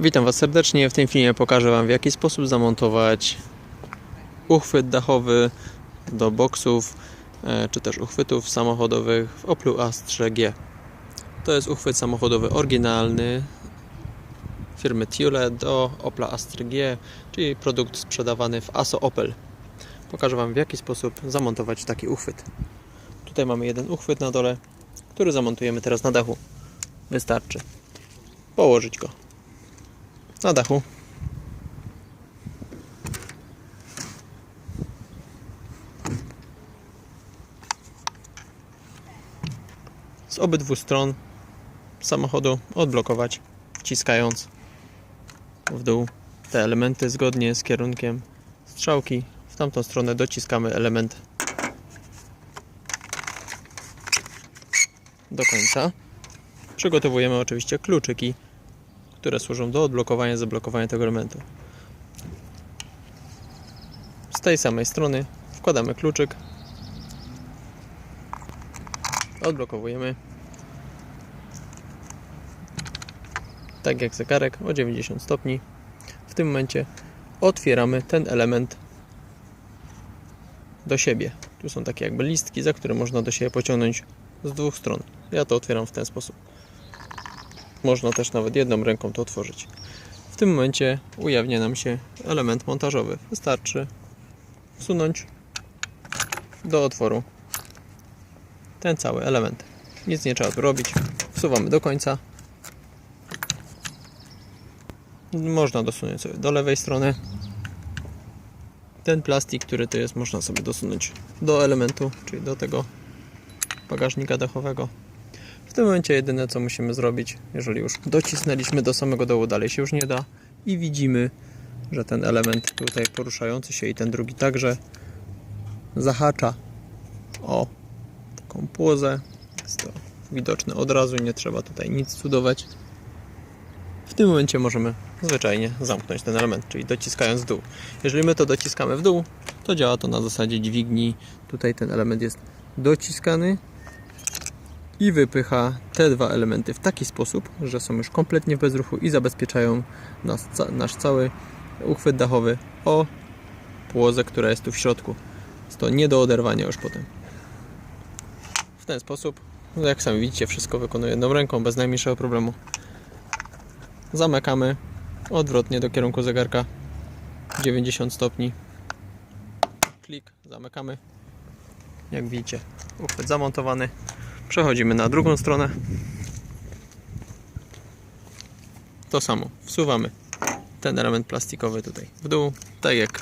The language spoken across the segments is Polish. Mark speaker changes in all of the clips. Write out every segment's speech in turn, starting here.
Speaker 1: Witam Was serdecznie. W tym filmie pokażę Wam w jaki sposób zamontować uchwyt dachowy do boksów e, czy też uchwytów samochodowych w Oplu Astrze G. To jest uchwyt samochodowy oryginalny firmy Thule do Opla Astra G, czyli produkt sprzedawany w ASO Opel. Pokażę Wam w jaki sposób zamontować taki uchwyt. Tutaj mamy jeden uchwyt na dole, który zamontujemy teraz na dachu. Wystarczy położyć go na dachu. Z obydwu stron samochodu odblokować, wciskając w dół te elementy zgodnie z kierunkiem strzałki. W tamtą stronę dociskamy element do końca. Przygotowujemy oczywiście kluczyki które służą do odblokowania, zablokowania tego elementu. Z tej samej strony wkładamy kluczyk, odblokowujemy, tak jak zegarek o 90 stopni. W tym momencie otwieramy ten element do siebie. Tu są takie jakby listki, za które można do siebie pociągnąć z dwóch stron. Ja to otwieram w ten sposób. Można też nawet jedną ręką to otworzyć. W tym momencie ujawnia nam się element montażowy. Wystarczy wsunąć do otworu ten cały element. Nic nie trzeba tu robić. Wsuwamy do końca. Można dosunąć sobie do lewej strony. Ten plastik, który tu jest, można sobie dosunąć do elementu, czyli do tego bagażnika dachowego. W tym momencie jedyne co musimy zrobić, jeżeli już docisnęliśmy do samego dołu, dalej się już nie da i widzimy, że ten element tutaj poruszający się i ten drugi także zahacza o taką płozę. Jest to widoczne od razu, nie trzeba tutaj nic cudować. W tym momencie możemy zwyczajnie zamknąć ten element, czyli dociskając w dół. Jeżeli my to dociskamy w dół, to działa to na zasadzie dźwigni. Tutaj ten element jest dociskany i wypycha te dwa elementy w taki sposób, że są już kompletnie w bezruchu i zabezpieczają nas, nasz cały uchwyt dachowy o płozę, która jest tu w środku. Jest to nie do oderwania już potem. W ten sposób, no jak sami widzicie, wszystko wykonuję jedną ręką bez najmniejszego problemu. Zamykamy odwrotnie do kierunku zegarka 90 stopni. Klik, zamykamy. Jak widzicie, uchwyt zamontowany. Przechodzimy na drugą stronę. To samo. Wsuwamy ten element plastikowy tutaj w dół. Tak jak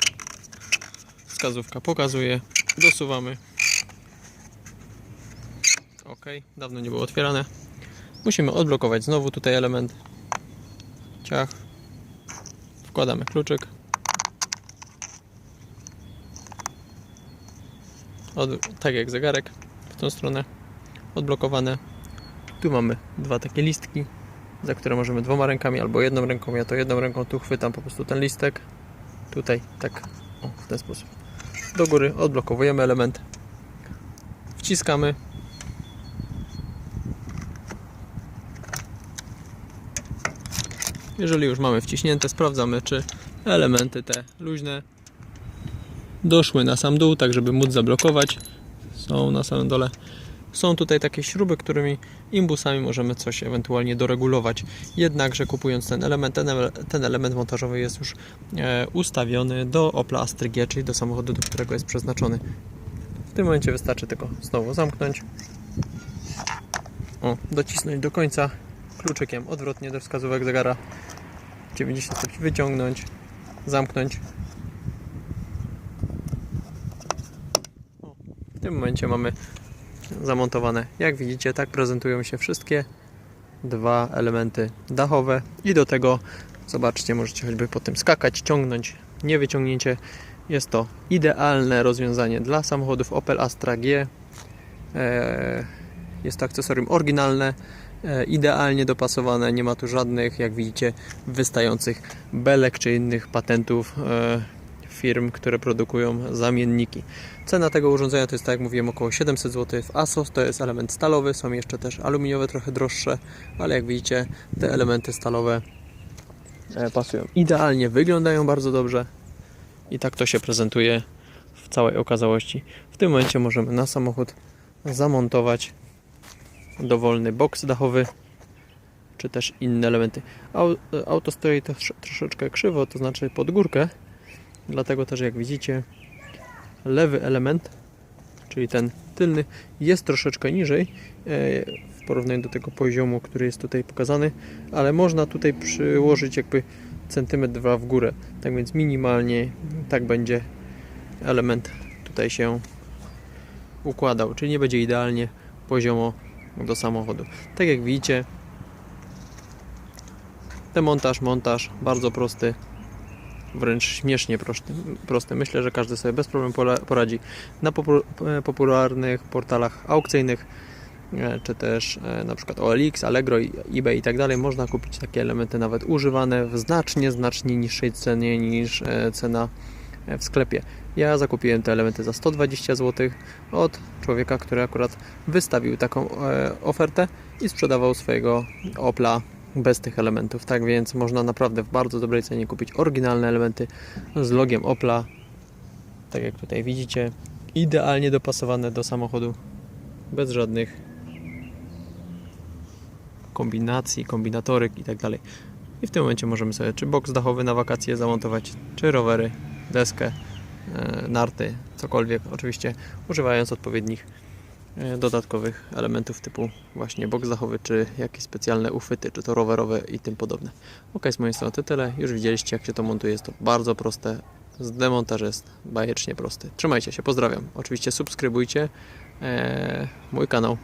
Speaker 1: wskazówka pokazuje. Dosuwamy. Ok, dawno nie było otwierane. Musimy odblokować znowu tutaj element. Ciach. Wkładamy kluczyk. Od, tak jak zegarek w tą stronę odblokowane. Tu mamy dwa takie listki, za które możemy dwoma rękami albo jedną ręką. Ja to jedną ręką tu chwytam po prostu ten listek. Tutaj tak o, w ten sposób. Do góry odblokowujemy element. Wciskamy. Jeżeli już mamy wciśnięte, sprawdzamy czy elementy te luźne doszły na sam dół, tak żeby móc zablokować. Są na samym dole. Są tutaj takie śruby, którymi imbusami możemy coś ewentualnie doregulować. Jednakże kupując ten element, ten, ten element montażowy jest już e, ustawiony do Opla Astra G, czyli do samochodu, do którego jest przeznaczony. W tym momencie wystarczy tylko znowu zamknąć. O, docisnąć do końca kluczykiem odwrotnie do wskazówek zegara. 90 stopni wyciągnąć, zamknąć. O, w tym momencie mamy zamontowane. Jak widzicie, tak prezentują się wszystkie dwa elementy dachowe i do tego zobaczcie, możecie choćby po tym skakać, ciągnąć, nie wyciągnięcie. Jest to idealne rozwiązanie dla samochodów Opel Astra G. Eee, Jest to akcesorium oryginalne, e, idealnie dopasowane, nie ma tu żadnych, jak widzicie, wystających belek czy innych patentów e, firm, które produkują zamienniki. Cena tego urządzenia to jest, tak jak mówiłem, około 700 zł w ASOS. To jest element stalowy, są jeszcze też aluminiowe, trochę droższe, ale jak widzicie, te elementy stalowe e, pasują idealnie, wyglądają bardzo dobrze i tak to się prezentuje w całej okazałości. W tym momencie możemy na samochód zamontować dowolny boks dachowy czy też inne elementy. Au- Auto stoi też troszeczkę krzywo, to znaczy pod górkę, dlatego też jak widzicie lewy element, czyli ten tylny jest troszeczkę niżej e, w porównaniu do tego poziomu, który jest tutaj pokazany, ale można tutaj przyłożyć jakby centymetr dwa w górę, tak więc minimalnie tak będzie element tutaj się układał, czyli nie będzie idealnie poziomo do samochodu. Tak jak widzicie, demontaż, montaż bardzo prosty, wręcz śmiesznie prosty. Myślę, że każdy sobie bez problemu poradzi na e, popularnych portalach aukcyjnych, e, czy też e, na przykład OLX, Allegro, eBay i tak dalej. Można kupić takie elementy nawet używane w znacznie, znacznie niższej cenie niż cena w sklepie. Ja zakupiłem te elementy za 120 zł od człowieka, który akurat wystawił taką ofertę i sprzedawał swojego Opla bez tych elementów. Tak więc można naprawdę w bardzo dobrej cenie kupić oryginalne elementy z logiem Opla. Tak jak tutaj widzicie, idealnie dopasowane do samochodu, bez żadnych kombinacji, kombinatoryk i tak dalej. I w tym momencie możemy sobie czy boks dachowy na wakacje zamontować, czy rowery, deskę, e, narty, cokolwiek. Oczywiście używając odpowiednich dodatkowych elementów typu właśnie boks dachowy, czy jakieś specjalne uchwyty, czy to rowerowe i tym podobne. Ok, z mojej strony to tyle. Już widzieliście jak się to montuje. Jest to bardzo proste. Demontaż jest bajecznie prosty. Trzymajcie się, pozdrawiam. Oczywiście subskrybujcie e, mój kanał.